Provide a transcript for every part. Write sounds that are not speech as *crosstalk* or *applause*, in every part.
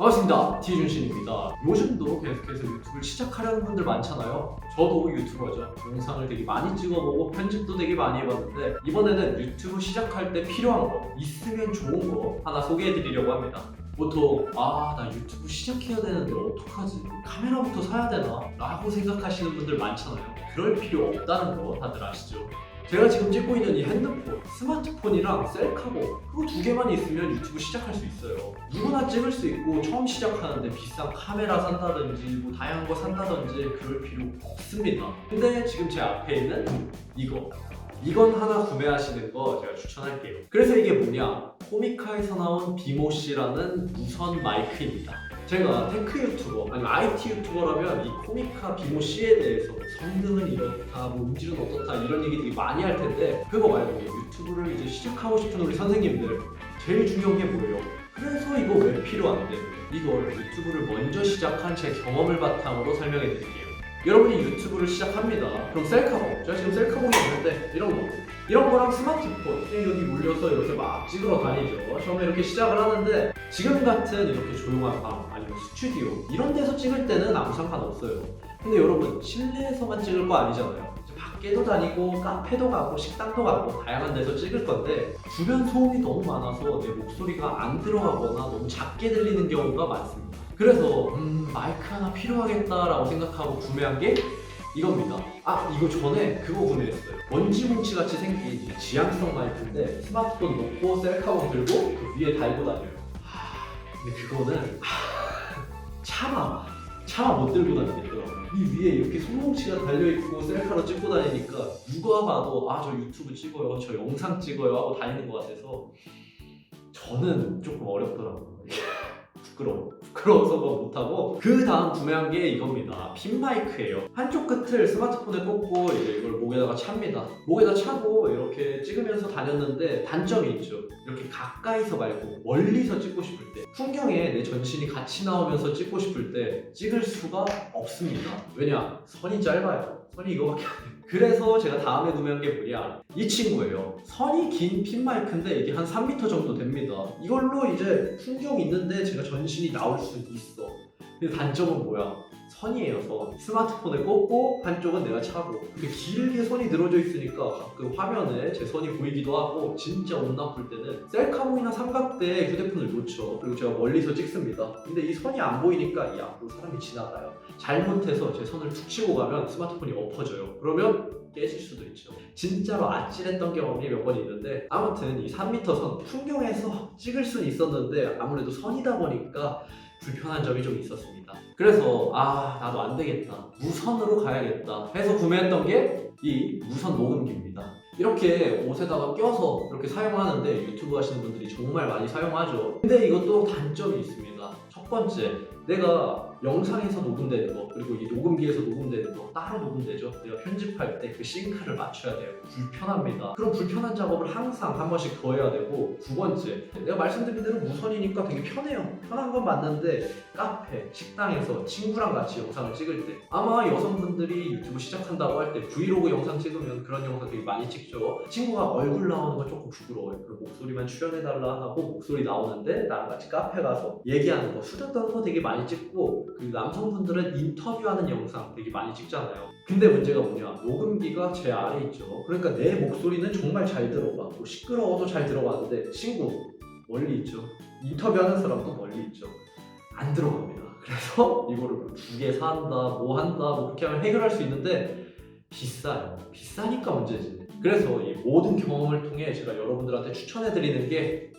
반갑습니다. 디준신입니다. 요즘도 계속해서 유튜브를 시작하려는 분들 많잖아요. 저도 유튜버죠. 영상을 되게 많이 찍어보고 편집도 되게 많이 해봤는데 이번에는 유튜브 시작할 때 필요한 거, 있으면 좋은 거 하나 소개해드리려고 합니다. 보통 아 나 유튜브 시작해야 되는데 어떡하지? 카메라부터 사야 되나? 라고 생각하시는 분들 많잖아요. 그럴 필요 없다는 거 다들 아시죠? 제가 지금 찍고 있는 이 핸드폰, 스마트폰이랑 셀카봉 그거 두 개만 있으면 유튜브 시작할 수 있어요. 누구나 찍을 수 있고 처음 시작하는데 비싼 카메라 산다든지 뭐 다양한 거 산다든지 그럴 필요 없습니다. 근데 지금 제 앞에 있는 이거 이건 하나 구매하시는 거 제가 추천할게요. 그래서 이게 뭐냐? 코미카에서 나온 비모씨라는 무선 마이크입니다. 제가 테크 유튜버 아니면 IT 유튜버라면 이 코미카 비모 씨에 대해서 성능은 이렇다, 뭐 음질은 어떻다 이런 얘기 되게 많이 할 텐데 그거 말고 유튜브를 이제 시작하고 싶은 우리 선생님들 제일 중요한 게 뭐예요? 그래서 이거 왜 필요한데? 이걸 유튜브를 먼저 시작한 제 경험을 바탕으로 설명해 드릴게요. 여러분이 유튜브를 시작합니다. 그럼 셀카봉, 제가 지금 셀카봉이 있는데 이런 거, 이런 거랑 스마트폰 여기 몰려서 이렇게 막 찍으러 다니죠. 처음에 이렇게 시작을 하는데 지금 같은 이렇게 조용한 방 아니면 스튜디오 이런 데서 찍을 때는 아무 상관 없어요. 근데 여러분 실내에서만 찍을 거 아니잖아요. 밖에도 다니고 카페도 가고 식당도 가고 다양한 데서 찍을 건데 주변 소음이 너무 많아서 내 목소리가 안 들어가거나 너무 작게 들리는 경우가 많습니다. 그래서 음, 마이크 하나 필요하겠다라고 생각하고 구매한 게 이겁니다. 아 이거 전에 그거 구매했어요. 먼지 뭉치 같이 생긴 이 지향성 마이크인데 스마트폰 놓고 셀카봉 들고 그 위에 달고 다녀요. 하, 근데 그거는 하, 차마 차마 못 들고 다니겠더라고요. 이 위에 이렇게 손뭉치가 달려 있고 셀카로 찍고 다니니까 누가 봐도 아 저 유튜브 찍어요, 저 영상 찍어요 하고 다니는 것 같아서 저는 조금 어렵더라고요. 부끄러워. *laughs* 부끄러워서 그거 못하고 그 다음 구매한 게 이겁니다. 핀 마이크예요. 한쪽 끝을 스마트폰에 꽂고 이제 이걸 목에다가 찹니다. 목에다 차고 이렇게 찍으면서 다녔는데 단점이 있죠. 이렇게 가까이서 말고 멀리서 찍고 싶을 때 풍경에 내 전신이 같이 나오면서 찍고 싶을 때 찍을 수가 없습니다. 왜냐? 선이 짧아요. 선이 이거밖에 안 돼요. 그래서 제가 다음에 구매한 게 뭐냐? 이 친구예요. 선이 긴 핀 마이크인데 이게 한 3m 정도 됩니다. 이걸로 이제 풍경 있는데 제가 전신이 나올 수 있어. 근데 단점은 뭐야? 선이에요, 선. 스마트폰에 꽂고 한쪽은 내가 차고. 근데 길게 선이 늘어져 있으니까 가끔 화면에 제 선이 보이기도 하고 진짜 운 나쁠 때는 셀카봉이나 삼각대에 휴대폰을 놓죠. 그리고 제가 멀리서 찍습니다. 근데 이 선이 안 보이니까 이 앞으로 사람이 지나가요. 잘못해서 제 손을 툭 치고 가면 스마트폰이 엎어져요. 그러면 깨질 수도 있죠. 진짜로 아찔했던 경험이 몇 번 있는데 아무튼 이 3m 선 풍경에서 찍을 수는 있었는데 아무래도 선이다 보니까 불편한 점이 좀 있었습니다. 그래서 아 나도 안 되겠다 무선으로 가야겠다 해서 구매했던 게 이 무선 녹음기입니다. 이렇게 옷에다가 껴서 이렇게 사용하는데 유튜브 하시는 분들이 정말 많이 사용하죠. 근데 이것도 단점이 있습니다. 첫 번째, 내가 영상에서 녹음되는 거 그리고 이 녹음기에서 녹음되는 거 따로 녹음되죠. 내가 편집할 때 그 싱크를 맞춰야 돼요. 불편합니다. 그럼 불편한 작업을 항상 한 번씩 더 해야 되고 두 번째, 내가 말씀드린 대로 무선이니까 되게 편해요. 편한 건 맞는데 카페, 식당에서 친구랑 같이 영상을 찍을 때 아마 여성분들이 유튜브 시작한다고 할 때 브이로그 영상 찍으면 그런 영상 되게 많이 찍죠. 친구가 얼굴 나오는 건 조금 부끄러워요. 그리고 목소리만 출연해달라 하고 목소리 나오는데 나랑 같이 카페 가서 얘기하는 거, 수다 떠는 거 되게 많이 찍고 그리고 남성분들은 인터뷰하는 영상 되게 많이 찍잖아요. 근데 문제가 뭐냐? 녹음기가 제 아래 있죠. 그러니까 내 목소리는 정말 잘 들어가. 뭐 시끄러워도 잘 들어가는데 친구 멀리 있죠. 인터뷰하는 사람도 멀리 있죠. 안 들어갑니다. *laughs* 그래서 이거를 두 개 산다, 뭐 한다, 뭐 그렇게 하면 해결할 수 있는데 비싸요. 비싸니까 문제지. 그래서 이 모든 경험을 통해 제가 여러분들한테 추천해드리는 게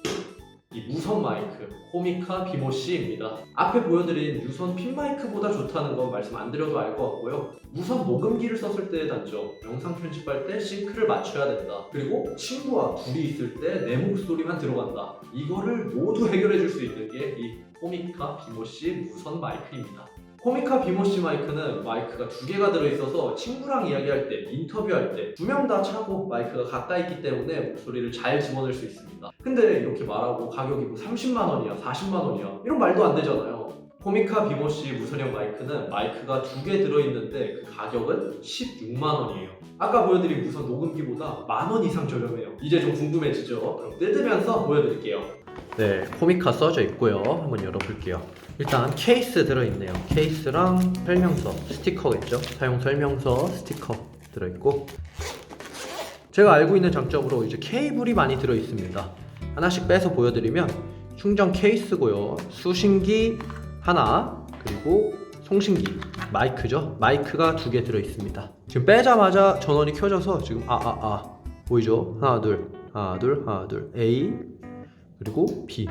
이 무선 마이크 코미카 비모씨입니다. 앞에 보여드린 유선 핀 마이크보다 좋다는 건 말씀 안 드려도 알 것 같고요. 무선 녹음기를 썼을 때의 단점, 영상 편집할 때 싱크를 맞춰야 된다. 그리고 친구와 둘이 있을 때 내 목소리만 들어간다. 이거를 모두 해결해 줄 수 있는 게이 코미카 비모씨 무선 마이크입니다. 코미카 비모씨 마이크는 마이크가 두 개가 들어있어서 친구랑 이야기할 때, 인터뷰할 때 두 명 다 차고 마이크가 가까이 있기 때문에 목소리를 잘 집어넣을 수 있습니다. 근데 이렇게 말하고 가격이 뭐 30만 원이야, 40만 원이야 이런 말도 안 되잖아요. 코미카 비모씨 무선형 마이크는 마이크가 두 개 들어있는데 그 가격은 16만 원이에요. 아까 보여드린 무선 녹음기보다 만원 이상 저렴해요. 이제 좀 궁금해지죠? 그럼 뜯으면서 보여드릴게요. 네, 코미카 써져 있고요. 한번 열어볼게요. 일단 케이스 들어있네요. 케이스랑 설명서, 스티커겠죠? 사용 설명서, 스티커 들어있고 제가 알고 있는 장점으로 이제 케이블이 많이 들어있습니다. 하나씩 빼서 보여드리면 충전 케이스고요. 수신기 하나 그리고 송신기 마이크죠. 마이크가 두 개 들어있습니다. 지금 빼자마자 전원이 켜져서 지금 아 아 아 보이죠? 하나 둘 하나 둘 하나 둘 A 그리고 B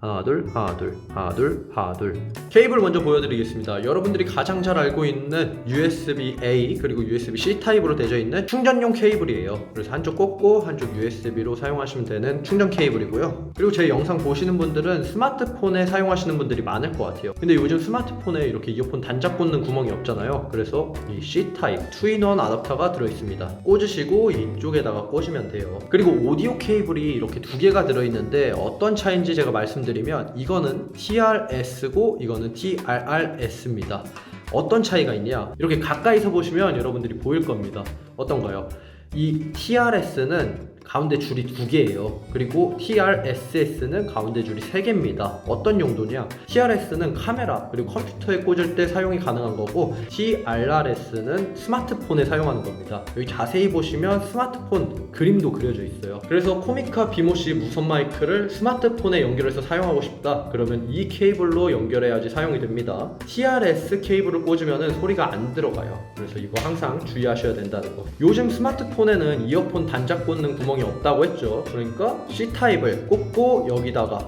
하나 둘 하나 둘 하나 둘 하나 둘. 케이블 먼저 보여드리겠습니다. 여러분들이 가장 잘 알고 있는 USB-A 그리고 USB-C 타입으로 되어 있는 충전용 케이블이에요. 그래서 한쪽 꽂고 한쪽 USB로 사용하시면 되는 충전 케이블이고요. 그리고 제 영상 보시는 분들은 스마트폰에 사용하시는 분들이 많을 것 같아요. 근데 요즘 스마트폰에 이렇게 이어폰 단자 꽂는 구멍이 없잖아요. 그래서 이 C 타입 2인원 아답터가 들어있습니다. 꽂으시고 이쪽에다가 꽂으면 돼요. 그리고 오디오 케이블이 이렇게 두 개가 들어있는데 어떤 차인지 제가 말씀드 리면 이거는 TRS고 이거는 TRRS입니다. 어떤 차이가 있냐? 이렇게 가까이서 보시면 여러분들이 보일 겁니다. 어떤가요? 이 TRS는 가운데 줄이 두 개예요. 그리고 TRSS는 가운데 줄이 세 개입니다. 어떤 용도냐? TRS는 카메라 그리고 컴퓨터에 꽂을 때 사용이 가능한 거고 TRRS는 스마트폰에 사용하는 겁니다. 여기 자세히 보시면 스마트폰 그림도 그려져 있어요. 그래서 코미카 비모시 무선 마이크를 스마트폰에 연결해서 사용하고 싶다. 그러면 이 케이블로 연결해야지 사용이 됩니다. TRS 케이블을 꽂으면 소리가 안 들어가요. 그래서 이거 항상 주의하셔야 된다는 거. 요즘 스마트폰에는 이어폰 단자 꽂는 구멍 이 없다고 했죠. 그러니까 C 타입을 꽂고 여기다가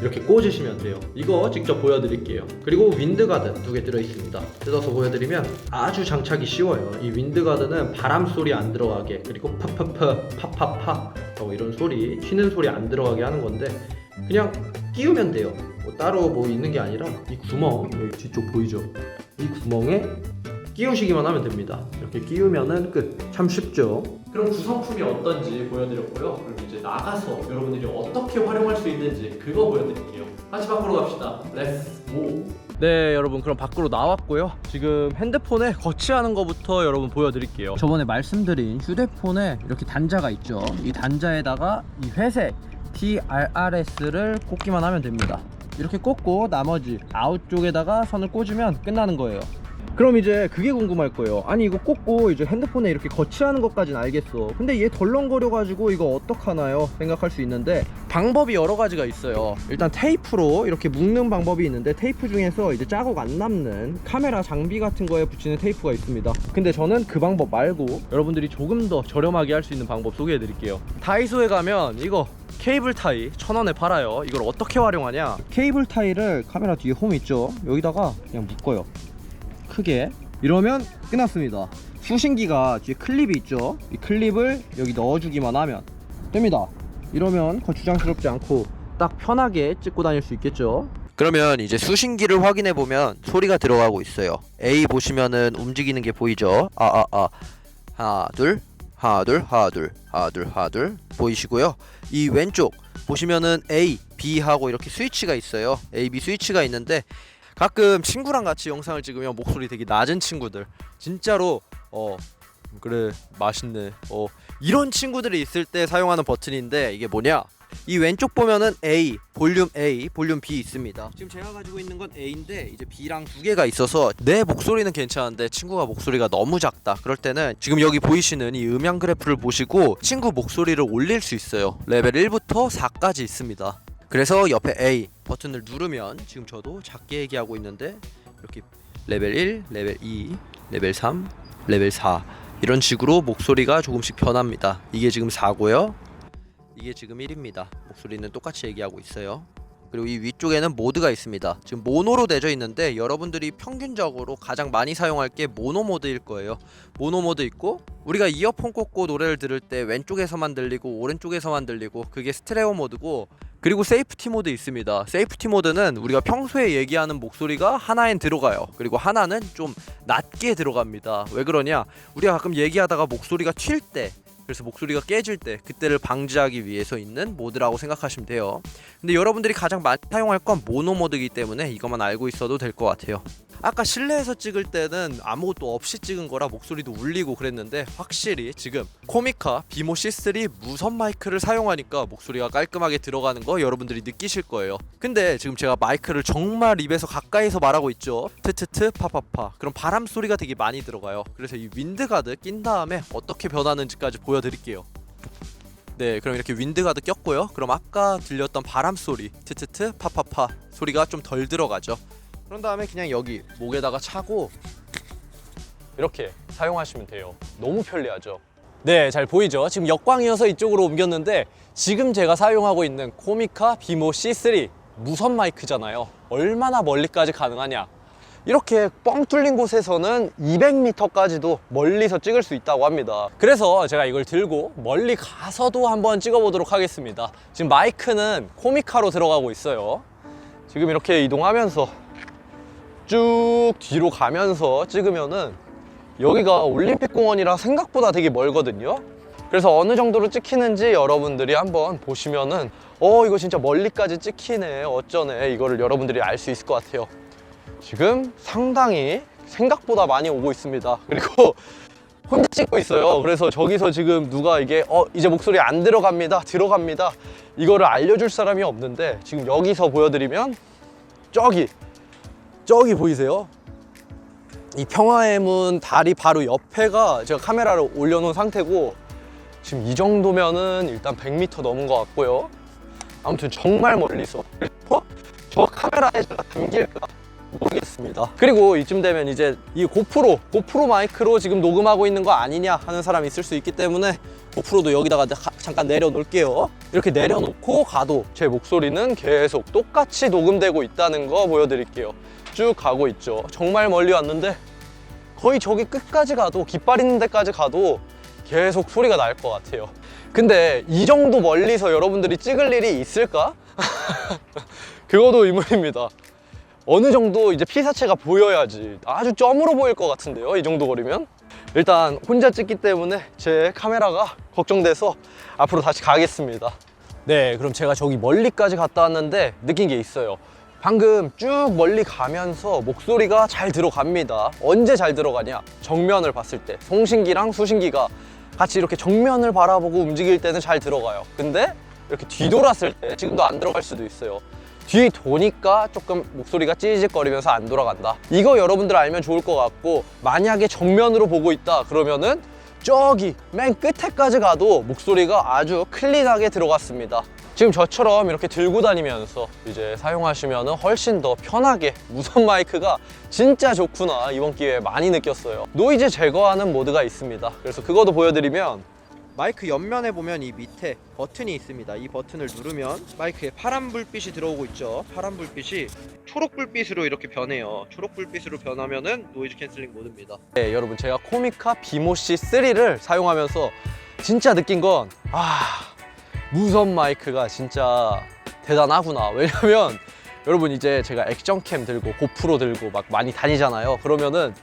이렇게 꽂으시면 돼요. 이거 직접 보여드릴게요. 그리고 윈드가드 두 개 들어있습니다. 뜯어서 보여드리면 아주 장착이 쉬워요. 이 윈드가드는 바람 소리 안 들어가게 그리고 파파파 파파파 하고 이런 소리 튀는 소리 안 들어가게 하는 건데 그냥 끼우면 돼요. 뭐 따로 뭐 있는 게 아니라 이 구멍 여기 뒤쪽 보이죠? 이 구멍에 끼우시기만 하면 됩니다. 이렇게 끼우면은 끝. 참 쉽죠. 그럼 구성품이 어떤지 보여드렸고요. 그럼 이제 나가서 여러분들이 어떻게 활용할 수 있는지 그거 보여드릴게요. 같이 밖으로 갑시다. 렛츠 고. 네, 여러분 그럼 밖으로 나왔고요. 지금 핸드폰에 거치하는 것부터 여러분 보여드릴게요. 저번에 말씀드린 휴대폰에 이렇게 단자가 있죠. 이 단자에다가 이 회색 TRRS를 꽂기만 하면 됩니다. 이렇게 꽂고 나머지 아웃 쪽에다가 선을 꽂으면 끝나는 거예요. 그럼 이제 그게 궁금할 거예요. 아니 이거 꽂고 이제 핸드폰에 이렇게 거치하는 것까진 알겠어. 근데 얘 덜렁거려 가지고 이거 어떡하나요? 생각할 수 있는데 방법이 여러 가지가 있어요. 일단 테이프로 이렇게 묶는 방법이 있는데 테이프 중에서 이제 자국 안 남는 카메라 장비 같은 거에 붙이는 테이프가 있습니다. 근데 저는 그 방법 말고 여러분들이 조금 더 저렴하게 할 수 있는 방법 소개해 드릴게요. 다이소에 가면 이거 케이블 타이 천 원에 팔아요. 이걸 어떻게 활용하냐? 케이블 타이를 카메라 뒤에 홈 있죠? 여기다가 그냥 묶어요. 크게 이러면 끝났습니다 수신기가 뒤에 클립이 있죠 이 클립을 여기 넣어주기만 하면 됩니다 이러면 거추장스럽지 않고 딱 편하게 찍고 다닐 수 있겠죠 그러면 이제 수신기를 확인해 보면 소리가 들어가고 있어요. A 보시면은 움직이는 게 보이죠? 아아 아. 하나 둘 하나 둘 하나 둘 하나 둘 하나 둘 보이시고요. 이 왼쪽 보시면은 A, B 하고 이렇게 스위치가 있어요. A, B 스위치가 있는데 가끔 친구랑 같이 영상을 찍으면 목소리 되게 낮은 친구들 진짜로 어 그래 맛있네 어 이런 친구들이 있을 때 사용하는 버튼인데 이게 뭐냐 이 왼쪽 보면은 A, 볼륨 A, 볼륨 B 있습니다. 지금 제가 가지고 있는 건 A인데 이제 B랑 두 개가 있어서 내 목소리는 괜찮은데 친구가 목소리가 너무 작다. 그럴 때는 지금 여기 보이시는 이 음향 그래프를 보시고 친구 목소리를 올릴 수 있어요. 레벨 1부터 4까지 있습니다. 그래서 옆에 A 버튼을 누르면 지금 저도 작게 얘기하고 있는데 이렇게 레벨 1, 레벨 2, 레벨 3, 레벨 4 이런 식으로 목소리가 조금씩 변합니다. 이게 지금 4고요. 이게 지금 1입니다. 목소리는 똑같이 얘기하고 있어요. 그리고 이 위쪽에는 모드가 있습니다. 지금 모노로 되어 있는데 여러분들이 평균적으로 가장 많이 사용할 게 모노 모드일 거예요. 모노 모드 있고 우리가 이어폰 꽂고 노래를 들을 때 왼쪽에서만 들리고 오른쪽에서만 들리고 그게 스테레오 모드고 그리고 세이프티 모드 있습니다. 세이프티 모드는 우리가 평소에 얘기하는 목소리가 하나엔 들어가요. 그리고 하나는 좀 낮게 들어갑니다. 왜 그러냐? 우리가 가끔 얘기하다가 목소리가 튈 때 그래서 목소리가 깨질 때 그때를 방지하기 위해서 있는 모드라고 생각하시면 돼요. 근데 여러분들이 가장 많이 사용할 건 모노 모드이기 때문에 이것만 알고 있어도 될 것 같아요. 아까 실내에서 찍을 때는 아무것도 없이 찍은 거라 목소리도 울리고 그랬는데 확실히 지금 코미카 비모 C3 무선 마이크를 사용하니까 목소리가 깔끔하게 들어가는 거 여러분들이 느끼실 거예요. 근데 지금 제가 마이크를 정말 입에서 가까이서 말하고 있죠. 트트트 파파파. 그럼 바람 소리가 되게 많이 들어가요. 그래서 이 윈드가드 낀 다음에 어떻게 변하는지까지 보여드릴게요. 네, 그럼 이렇게 윈드가드 꼈고요. 그럼 아까 들렸던 바람 소리, 트트트, 파파파 소리가 좀 덜 들어가죠. 그런 다음에 그냥 여기 목에다가 차고 이렇게 사용하시면 돼요. 너무 편리하죠. 네, 잘 보이죠? 지금 역광이어서 이쪽으로 옮겼는데 지금 제가 사용하고 있는 코미카 비모 C3 무선 마이크잖아요. 얼마나 멀리까지 가능하냐? 이렇게 뻥 뚫린 곳에서는 200m까지도 멀리서 찍을 수 있다고 합니다. 그래서 제가 이걸 들고 멀리 가서도 한번 찍어보도록 하겠습니다. 지금 마이크는 코미카로 들어가고 있어요. 지금 이렇게 이동하면서 쭉 뒤로 가면서 찍으면은 여기가 올림픽 공원이라 생각보다 되게 멀거든요. 그래서 어느 정도로 찍히는지 여러분들이 한번 보시면은 어 이거 진짜 멀리까지 찍히네 어쩌네 이거를 여러분들이 알 수 있을 것 같아요. 지금 상당히 생각보다 많이 오고 있습니다. *laughs* 그리고 혼자 찍고 있어요. 그래서 저기서 지금 누가 이게 어 이제 목소리 안 들어갑니다. 들어갑니다. 이거를 알려줄 사람이 없는데 지금 여기서 보여드리면 저기 저기 보이세요? 이 평화의 문 다리 바로 옆에가 제가 카메라를 올려놓은 상태고 지금 이 정도면은 일단 100m 넘은 것 같고요. 아무튼 정말 멀리서 그리고 저 카메라에 제가 담길까 모르겠습니다. 그리고 이쯤 되면 이제 이 고프로 고프로 마이크로 지금 녹음하고 있는 거 아니냐 하는 사람이 있을 수 있기 때문에 고프로도 여기다가 가- 잠깐 내려놓을게요. 이렇게 내려놓고 가도 제 목소리는 계속 똑같이 녹음되고 있다는 거 보여드릴게요. 쭉 가고 있죠. 정말 멀리 왔는데 거의 저기 끝까지 가도 깃발 있는 데까지 가도 계속 소리가 날 것 같아요. 근데 이 정도 멀리서 여러분들이 찍을 일이 있을까? *laughs* 그것도 의문입니다. 어느 정도 이제 피사체가 보여야지 아주 점으로 보일 것 같은데요. 이 정도 거리면. 일단 혼자 찍기 때문에 제 카메라가 걱정돼서 앞으로 다시 가겠습니다. 네, 그럼 제가 저기 멀리까지 갔다 왔는데 느낀 게 있어요. 방금 쭉 멀리 가면서 목소리가 잘 들어갑니다. 언제 잘 들어가냐? 정면을 봤을 때. 송신기랑 수신기가 같이 이렇게 정면을 바라보고 움직일 때는 잘 들어가요. 근데 이렇게 뒤돌았을 때 지금도 안 들어갈 수도 있어요. 뒤 도니까 조금 목소리가 찌릿거리면서 안 돌아간다. 이거 여러분들 알면 좋을 것 같고 만약에 정면으로 보고 있다 그러면은 저기 맨 끝에까지 가도 목소리가 아주 클린하게 들어갔습니다. 지금 저처럼 이렇게 들고 다니면서 이제 사용하시면 훨씬 더 편하게 무선 마이크가 진짜 좋구나 이번 기회에 많이 느꼈어요. 노이즈 제거하는 모드가 있습니다. 그래서 그것도 보여드리면 마이크 옆면에 보면 이 밑에 버튼이 있습니다. 이 버튼을 누르면 마이크에 파란 불빛이 들어오고 있죠. 파란 불빛이 초록 불빛으로 이렇게 변해요. 초록 불빛으로 변하면은 노이즈 캔슬링 모드입니다. 네, 여러분 제가 코미카 비모시 3를 사용하면서 진짜 느낀 건 아, 무선 마이크가 진짜 대단하구나. 왜냐면 여러분 이제 제가 액션캠 들고 고프로 들고 막 많이 다니잖아요. 그러면은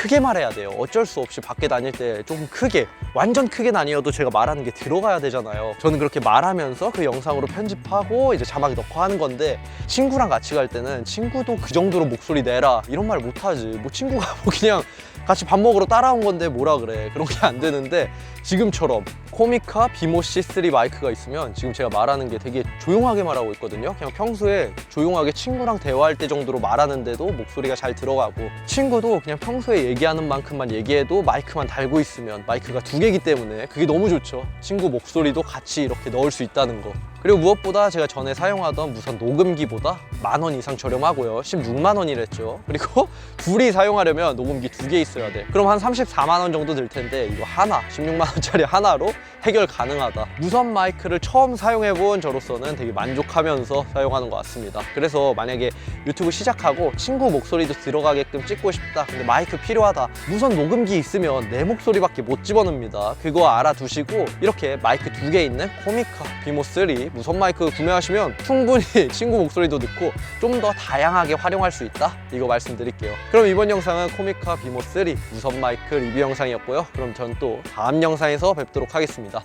크게 말해야 돼요. 어쩔 수 없이 밖에 다닐 때 조금 크게, 완전 크게 아니어도 제가 말하는 게 들어가야 되잖아요. 저는 그렇게 말하면서 그 영상으로 편집하고 이제 자막 넣고 하는 건데 친구랑 같이 갈 때는 친구도 그 정도로 목소리 내라 이런 말 못하지. 뭐 친구가 *laughs* 뭐 그냥 같이 밥 먹으러 따라온 건데 뭐라 그래. 그런 게 안 되는데 지금처럼 코미카 비모 C3 마이크가 있으면 지금 제가 말하는 게 되게 조용하게 말하고 있거든요. 그냥 평소에 조용하게 친구랑 대화할 때 정도로 말하는데도 목소리가 잘 들어가고 친구도 그냥 평소에 얘기하는 만큼만 얘기해도 마이크만 달고 있으면 마이크가 두 개이기 때문에 그게 너무 좋죠. 친구 목소리도 같이 이렇게 넣을 수 있다는 거. 그리고 무엇보다 제가 전에 사용하던 무선 녹음기보다 만 원 이상 저렴하고요. 16만 원이랬죠. 그리고 *laughs* 둘이 사용하려면 녹음기 두 개 있어야 돼. 그럼 한 34만 원 정도 들 텐데 이거 하나, 16만 원짜리 하나로 해결 가능하다. 무선 마이크를 처음 사용해 본 저로서는 되게 만족하면서 사용하는 것 같습니다. 그래서 만약에 유튜브 시작하고 친구 목소리도 들어가게끔 찍고 싶다. 근데 마이크 필요하다. 무선 녹음기 있으면 내 목소리밖에 못 집어넣습니다. 그거 알아두시고 이렇게 마이크 두 개 있는 코미카 비모 3 무선 마이크 구매하시면 충분히 *laughs* 친구 목소리도 듣고 좀 더 다양하게 활용할 수 있다. 이거 말씀드릴게요. 그럼 이번 영상은 코미카 비모 3 무선 마이크 리뷰 영상이었고요. 그럼 전 또 다음 영상에서 뵙도록 하겠습니다.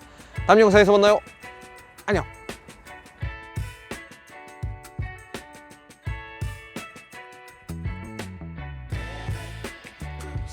다음 영상에서 만나요. 안녕.